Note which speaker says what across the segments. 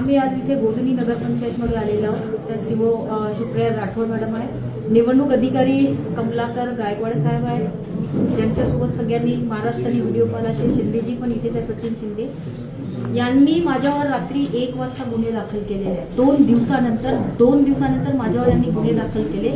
Speaker 1: आम्ही आज इथे गोधनी नगरपंचायतमध्ये आलेलो आहोत. त्या सीओ सुप्रिया राठोड मॅडम आहे निवडणूक अधिकारी कमलाकर गायकवाड साहेब आहे ज्यांच्यासोबत सगळ्यांनी महाराष्ट्राने व्हिडिओ पाहिला. असे शिंदेजी पण इथेच आहे सचिन शिंदे. यांनी माझ्यावर रात्री एक वाजता गुन्हे दाखल केलेले आहेत. दोन दिवसानंतर दोन दिवसानंतर माझ्यावर यांनी गुन्हे दाखल केले.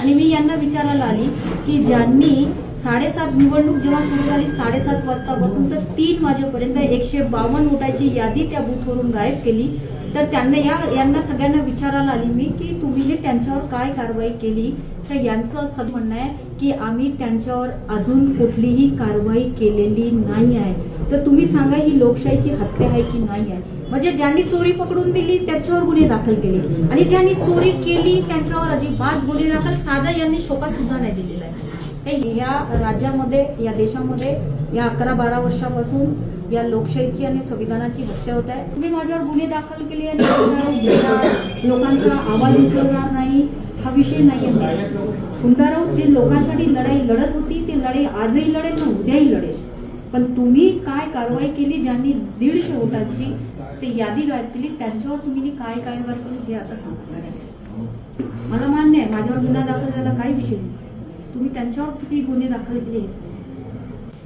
Speaker 1: आणि मी यांना विचारायला आली की ज्यांनी साडेसात निवडणूक जेव्हा सुरू झाली साडेसात वाजतापासून तर तीन वाजेपर्यंत एकशे बावन्न वोटाची यादी त्या बूथवरून गायब केली. तर त्यांना या यांना सगळ्यांना विचारायला आली मी की तुम्ही त्यांच्यावर काय कारवाई केली? तर यांचं असं म्हणणं आहे की आम्ही त्यांच्यावर अजून कुठलीही कारवाई केलेली नाही आहे. तर तुम्ही सांगा ही लोकशाहीची हत्या आहे की नाही आहे? म्हणजे ज्यांनी चोरी पकडून दिली त्यांच्यावर गुन्हे दाखल केले. आणि ज्यांनी चोरी केली त्यांच्यावर अजिबात गुन्हे दाखल साधा यांनी शोकासुद्धा नाही दिलेला आहे. तर या राज्यामध्ये या देशामध्ये या अकरा बारा वर्षापासून या लोकशाहीची आणि संविधानाची हत्या होत आहे. तुम्ही माझ्यावर गुन्हे दाखल केले आणि लोकांचा आवाज उचलणार नाही. हा विषय नाही आहे हुंदाराव जे लोकांसाठी लढाई लढत होती ती लढाई आजही लढेल ना उद्याही लढेल. पण तुम्ही काय कारवाई केली ज्यांनी दीडशे वोटांची ते यादी गायब केली त्यांच्यावर तुम्ही काय कारवाई केली हे आता सांगा मला मान्य आहे माझ्यावर गुन्हा दाखल झाला काही विषय नाही. तुम्ही त्यांच्यावर किती गुन्हे दाखल केले हे.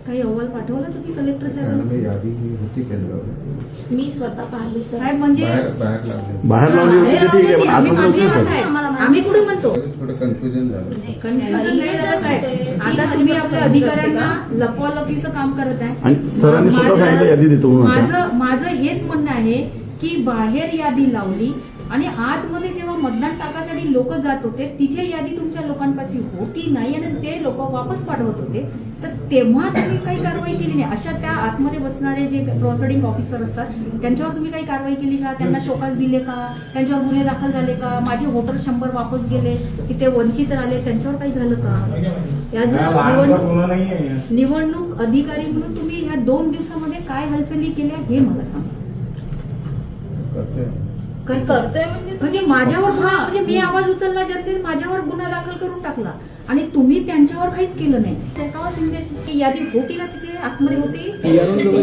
Speaker 1: काही अहवाल पाठवला तुम्ही कलेक्टर साहेबांना?
Speaker 2: मॅडम यादी ही होती केंद्रावर.
Speaker 3: मी स्वतः पाहिली सर.
Speaker 1: साहेब म्हणजे
Speaker 2: बाहेर बाहेर लागले.
Speaker 4: बाहेर लावली
Speaker 1: आम्ही कुठे म्हणतो?
Speaker 2: थोडं कन्फ्युजन झालं.
Speaker 1: कन्फ्युजन नाही झालं साहेब. आता तुम्ही आपल्या अधिकाऱ्यांना लपवालपीचं काम करत आहे.
Speaker 4: आणि सरांनी स्वतः
Speaker 1: माझं-
Speaker 4: सांगितलं यादी देतो म्हणून. आता.
Speaker 1: माझं माझं हेच म्हणणं आहे की बाहेर यादी लावली आणि आतमध्ये जेव्हा मतदान टाकासाठी लोक जात होते तिथे यादी तुमच्या लोकांपाशी होती नाही आणि ते लोक वापस पाठवत होते तर तेव्हा तुम्ही काही कारवाई केली नाही. अशा त्या आतमध्ये बसणारे जे प्रोसिडिंग ऑफिसर असतात त्यांच्यावर तुम्ही काही कारवाई केली का? त्यांना शोकास दिले का? त्यांच्यावर गुन्हे दाखल झाले का? माझे वोटर शंभर वापस गेले की ते वंचित राहिले त्यांच्यावर काही झालं का? याचं निवडणूक निवडणूक अधिकारी म्हणून तुम्ही ह्या दोन दिवसामध्ये काय हालचाली केल्या हे मला सांगा.
Speaker 2: करते
Speaker 1: काय
Speaker 3: करतोय म्हणजे
Speaker 1: म्हणजे माझ्यावर गुन्हा म्हणजे मी आवाज उचलला जनतेने माझ्यावर गुन्हा दाखल करून टाकला. आणि तुम्ही त्यांच्यावर काहीच केलं नाही. शिंदे यादी होती का तिथे? आतमध्ये होती?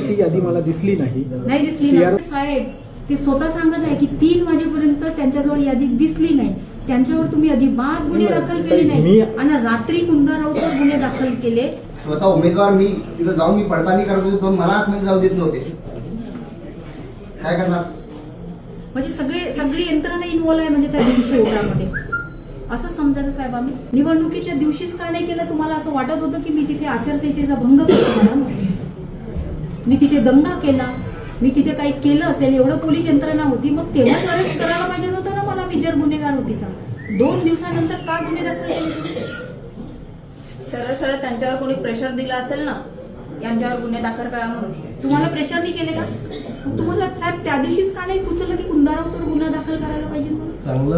Speaker 5: ती यादी मला दिसली नाही.
Speaker 1: नाही दिसली ना. साहेब ते स्वतः सांगत आहे की तीन वाजेपर्यंत त्यांच्याजवळ यादी दिसली नाही. त्यांच्यावर तुम्ही अजिबात गुन्हे दाखल केले नाही.
Speaker 5: मी-
Speaker 1: आणि रात्री कुंदारावकर गुन्हे दाखल केले.
Speaker 6: स्वतः उमेदवार मी तिथं जाऊन मी पडताळणी करत होतो पण मला आतमध्ये जाऊ देत नव्हते. काय करणार?
Speaker 1: म्हणजे सगळे सगळी यंत्रणा इन्व्हॉल्व आहे म्हणजे त्या दिवशी वोटामध्ये असं समजायचं साहेब आम्ही. निवडणुकीच्या दिवशीच काय नाही केलं तुम्हाला असं वाटत होतं की मी तिथे आचारसंहितेचा भंग केला मॅडम मी तिथे दंगा केला. मी तिथे काही केलं असेल एवढं पोलीस यंत्रणा होती मग तेव्हाच अरेस्ट करायला पाहिजे नव्हतं ना मला? मी जर गुन्हेगार होती तर. दोन दिवसानंतर का गुन्हे दाखल केले?
Speaker 3: सरळ सरळ त्यांच्यावर कोणी प्रेशर दिला असेल ना यांच्यावर गुन्हे दाखल करा म्हणून.
Speaker 1: तुम्हाला प्रेशर नाही केले का? तुम्हाला साहेब त्या दिवशीच का नाही सुचलं की कुंदारावर गुन्हा दाखल करायला पाहिजे
Speaker 6: चांगलं